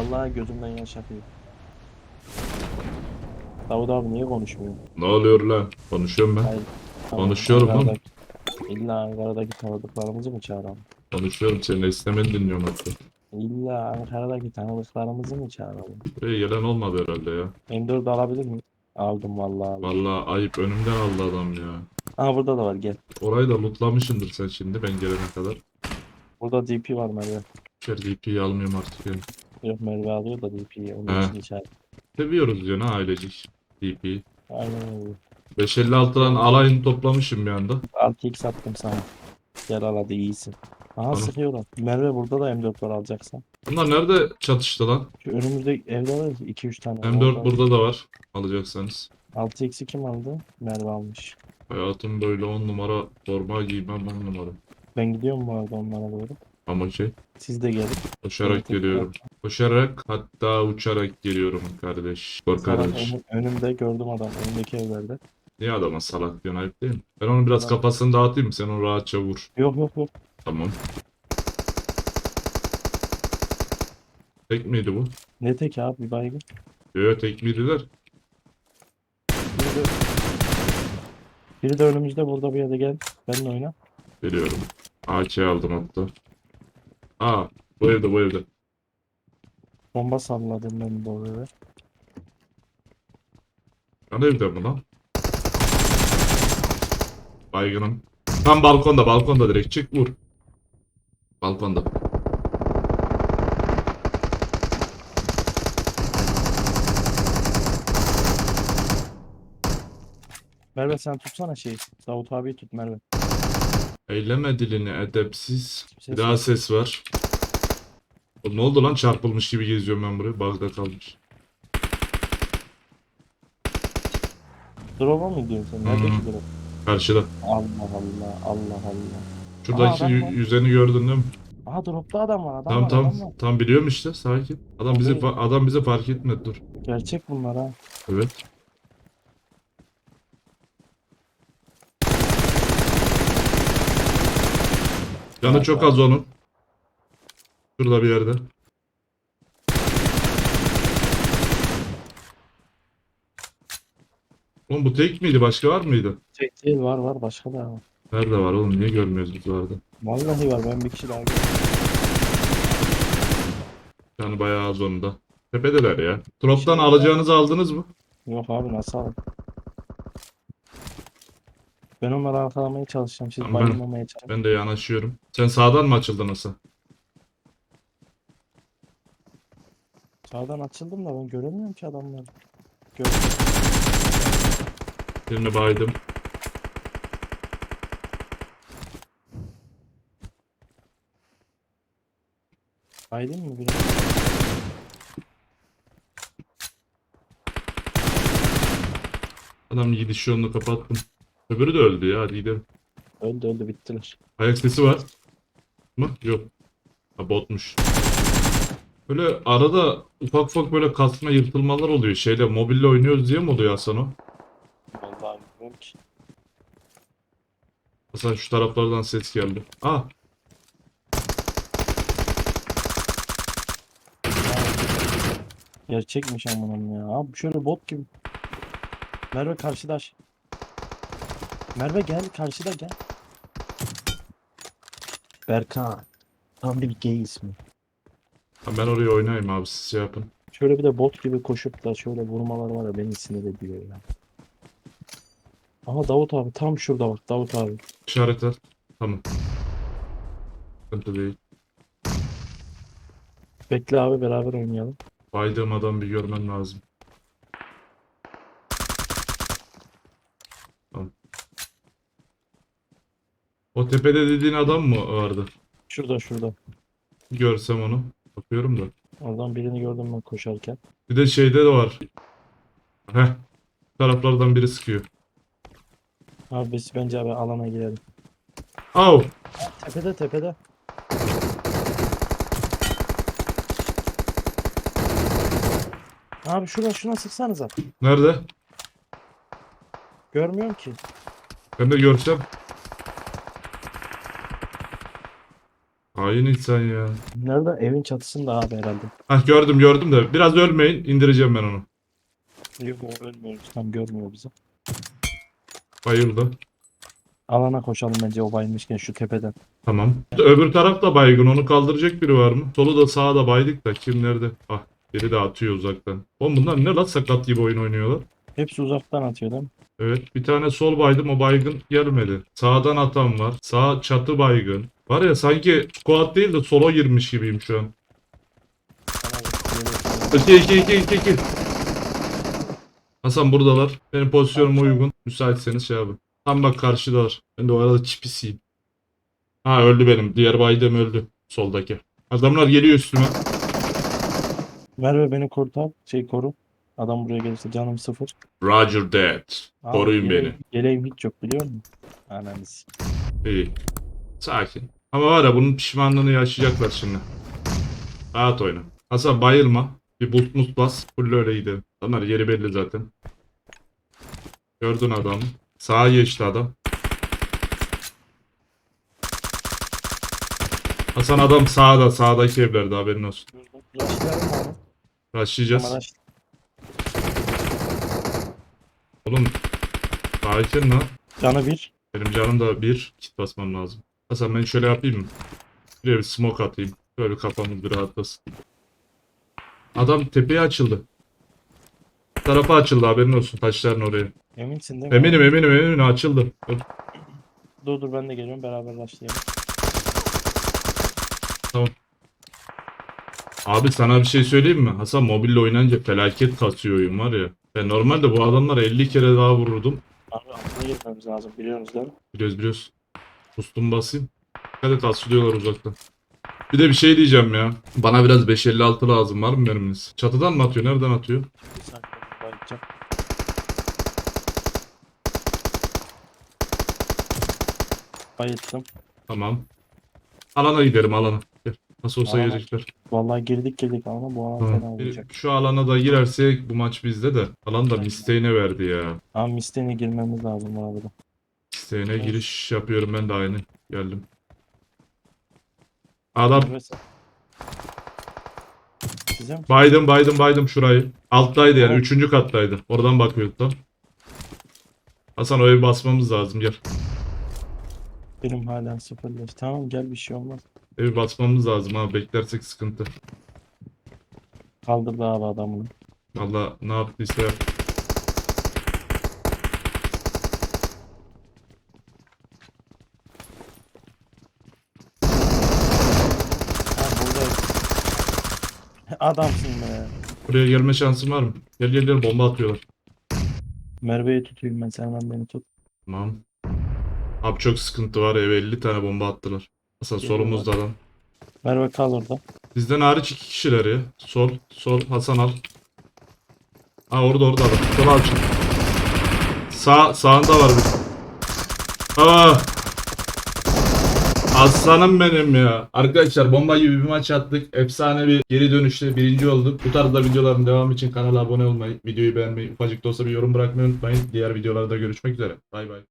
Vallahi gözümden yaş akıyor. Davut abi niye konuşmuyor? Ne oluyor lan? Konuşuyorum ben. Hayır. Tamam, Konuşuyorum. Ankara'daki- İlla Ankara'daki tanıdıklarımızı mı çağıralım? Konuşuyorum seninle istemeni dinliyorum hatta. İlla Ankara'daki tanıdıklarımızı mı çağıralım? Buraya gelen olmadı herhalde ya. M4 alabilir miyim? Aldım vallahi. Vallahi ayıp önümden aldı adam ya. Aa burada da var gel. Orayı da lootlamışsındır sen şimdi ben gelene kadar. Burada DP var Merve. Şer DP'yi almıyorum artık ya. Yok Merve alıyor da DP'yi onun He. için içeride. Seviyoruz ya ne ailecik DP'yi. Aynen öyle. 556'dan alayını toplamışım bir anda. 6x attım sana. Gel al hadi iyisin. Aha Tamam. sıkıyorlar. Merve burada da M4 var alacaksan. Bunlar nerede çatıştı lan? Şu önümüzde evde var 2-3 tane. M4 Orada. burada da var. Alacaksanız. 6x'i kim aldı? Merve almış. Hayatım böyle 10 numara forma giymem 10 numara. Ben gidiyorum bu arada onlara doğru. Ama ki Siz de gelin. koşarak Evet, geliyorum. Koşarak hatta uçarak geliyorum kardeş. Kor Salak kardeş. önüm- önümde gördüm adam. Önümdeki evlerde. Niye adama salak diyorsun ayıp değil mi? Ben onu biraz Tamam. kafasını dağıtayım sen onu rahatça vur. Yok yok yok. Tamam. Tek miydi bu? Ne tek abi bir baygın. Yok tek miydiler? Biri de, biri de önümüzde burada bir yerde gel. Benimle oyna. Biliyorum. AK aldım hatta. Aa bu evde bu evde. Bomba salladım ben bu eve. Yan evde mi lan? Baygınım. Tam balkonda balkonda direkt çık vur. Balkonda. Merve sen tutsana şeyi. Davut abi tut Merve. Eyleme dilini edepsiz. Ses Bir daha ses var. Oğlum ne oldu lan çarpılmış gibi geziyorum ben buraya. Bug'da kalmış. Drop'a mı gidiyorsun sen? Nerede Hmm. ki drop? Karşıda. Allah Allah. Allah Allah. Şuradaki Aa, yü- var. yüzeni gördün değil mi? Aha dropta adam var. Adam Tam var. tam Adam var. tam biliyorum işte sakin. Adam bizi Abi. fa- adam bize fark etmedi dur. Gerçek bunlar ha. Evet. Canı çok az onun. Şurada bir yerde. Oğlum bu tek miydi? Başka var mıydı? Tek değil var var başka da var. Nerede var oğlum? Niye görmüyoruz biz vardı? Vallahi var ben bir kişi daha gördüm. Yani bayağı az onun da. Tepedeler ya. Drop'tan alacağınızı aldınız mı? Yok abi nasıl alayım? Ben onları arkalamaya çalışacağım. Siz Tamam, ben- bayılmamaya çalışın. Ben de yanaşıyorum. Sen sağdan mı açıldın nasıl? Sağdan açıldım da ben göremiyorum ki adamları. Gör Birini baydım. Aydın mı biri? Adam gidiş yolunu kapattım. Öbürü de öldü ya. Hadi gidelim. Öldü öldü bittiler. Ayak sesi var. Mı? Yok. Ha botmuş. Böyle arada ufak ufak böyle kasma yırtılmalar oluyor. Şeyle mobille oynuyoruz diye mi oluyor Hasan o? Vallahi bilmiyorum ki. Hasan şu taraflardan ses geldi. Ah Gerçekmiş amınım ya. Abi şöyle bot gibi. Merve karşıda. aş- Merve gel karşıda gel. Berkan. Tam bir gay ismi. Ben oraya oynayayım abi siz şey yapın. Şöyle bir de bot gibi koşup da şöyle vurmalar var ya beni sinir ediyor ya. Aha Davut abi tam şurada bak Davut abi. İşaret ver. Tamam. Sıkıntı değil. Bekle abi beraber oynayalım. Baydığım adam bir görmen lazım. Tamam. O tepede dediğin adam mı vardı? Şurada şurada. Görsem onu. Bakıyorum da. Oradan birini gördüm ben koşarken. Bir de şeyde de var. Heh. Taraflardan biri sıkıyor. Abi biz bence abi alana girelim. Au! Tepede tepede. Abi şuna şuna sıksanıza. Nerede? Görmüyorum ki. Ben de görsem. Hain insan ya. Nerede? Evin çatısında abi herhalde. Hah gördüm gördüm de biraz ölmeyin indireceğim ben onu. Yok o ölmüyoruz. Tam görmüyor bizi. Bayıldı. Alana koşalım bence o bayılmışken şu tepeden. Tamam. Öbür taraf da baygın onu kaldıracak biri var mı? Solu da sağa da baydık da kim nerede? Ah biri de atıyor uzaktan. Oğlum bunlar ne lan sakat gibi oyun oynuyorlar. Hepsi uzaktan atıyor değil mi? Evet bir tane sol baydım o baygın gelmedi. Sağdan atan var. Sağ çatı baygın. Var ya sanki squad değil de solo girmiş gibiyim şu an. Tamam, 2 2 2 2 2. Hasan buradalar. Benim pozisyonuma uygun. Müsaitseniz şey yapın. Tam bak karşıdalar. Ben de o arada çipisiyim. Ha öldü benim. Diğer baydem öldü. Soldaki. Adamlar geliyor üstüme. Merve beni kurtar. Şey koru. Adam buraya gelirse canım sıfır. Roger that. Abi, Koruyun beni. Yeleğim hiç yok biliyor musun? Ananı s- İyi. Sakin. Ama var ya bunun pişmanlığını yaşayacaklar şimdi. Rahat oyna. Hasan bayılma. Bir boost must bas. Full öyle gidelim. Adamlar yeri belli zaten. Gördün adamı. Sağa geçti adam. Hasan adam sağda. Sağdaki evlerde haberin olsun. Başlayacağız. Oğlum. Sakin lan. Canı bir. Benim canım da bir. Kit basmam lazım. Hasan ben şöyle yapayım mı? Şuraya bir smoke atayım. Böyle kafamız bir rahatlasın. Adam tepeye açıldı. Tarafa açıldı haberin olsun taşların oraya. Eminsin değil mi? Eminim eminim eminim açıldı. Dur. Dur dur ben de geliyorum beraber rushlayalım. Abi sana bir şey söyleyeyim mi? Hasan mobille oynayınca felaket kasıyor oyun var ya. Ben normalde bu adamlara 50 kere daha vururdum. Abi altına girmemiz lazım biliyorsunuz değil mi? Biliyoruz biliyoruz. Sustum basayım. Dikkat et uzaktan. Bir de bir şey diyeceğim ya. Bana biraz 556 lazım var mı merminiz? Çatıdan mı atıyor? Nereden atıyor? Bayılttım. Tamam. Alana gidelim alana. Gel. Nasıl olsa Alana. gelecekler. Vallahi girdik girdik ama bu alan fena olacak. Şu alana da girersek bu maç bizde de. Alan da misteğine verdi ya. Ama misteğine girmemiz lazım bu Misteğine giriş yapıyorum ben de aynı. Geldim. Adam Evet. Size mi? baydım baydım baydım şurayı. Alttaydı yani. Tamam. Üçüncü kattaydı. Oradan bakıyordu tam. Hasan o evi basmamız lazım gel. Benim hala sıfırlaş. Tamam gel bir şey olmaz. Evi basmamız lazım ha. Beklersek sıkıntı. Kaldırdı abi adamını. Allah ne yaptıysa yap. Ha burada. Adamsın be. Buraya gelme şansın var mı? Gel gel gel bomba atıyorlar. Merve'yi tutayım ben sen beni tut. Tamam. Abi çok sıkıntı var eve 50 tane bomba attılar. Hasan Geliyorlar. solumuzda adam. Merve kal orada. Bizden hariç iki kişiler ya. Sol, sol, Hasan al. Ha orada orada adam. Sol al. Sağ, sağında var bir. Aa! Aslanım benim ya. Arkadaşlar bomba gibi bir maç attık. Efsane bir geri dönüşle birinci olduk. Bu tarzda videoların devamı için kanala abone olmayı, videoyu beğenmeyi, ufacık da olsa bir yorum bırakmayı unutmayın. Diğer videolarda görüşmek üzere. Bay bay.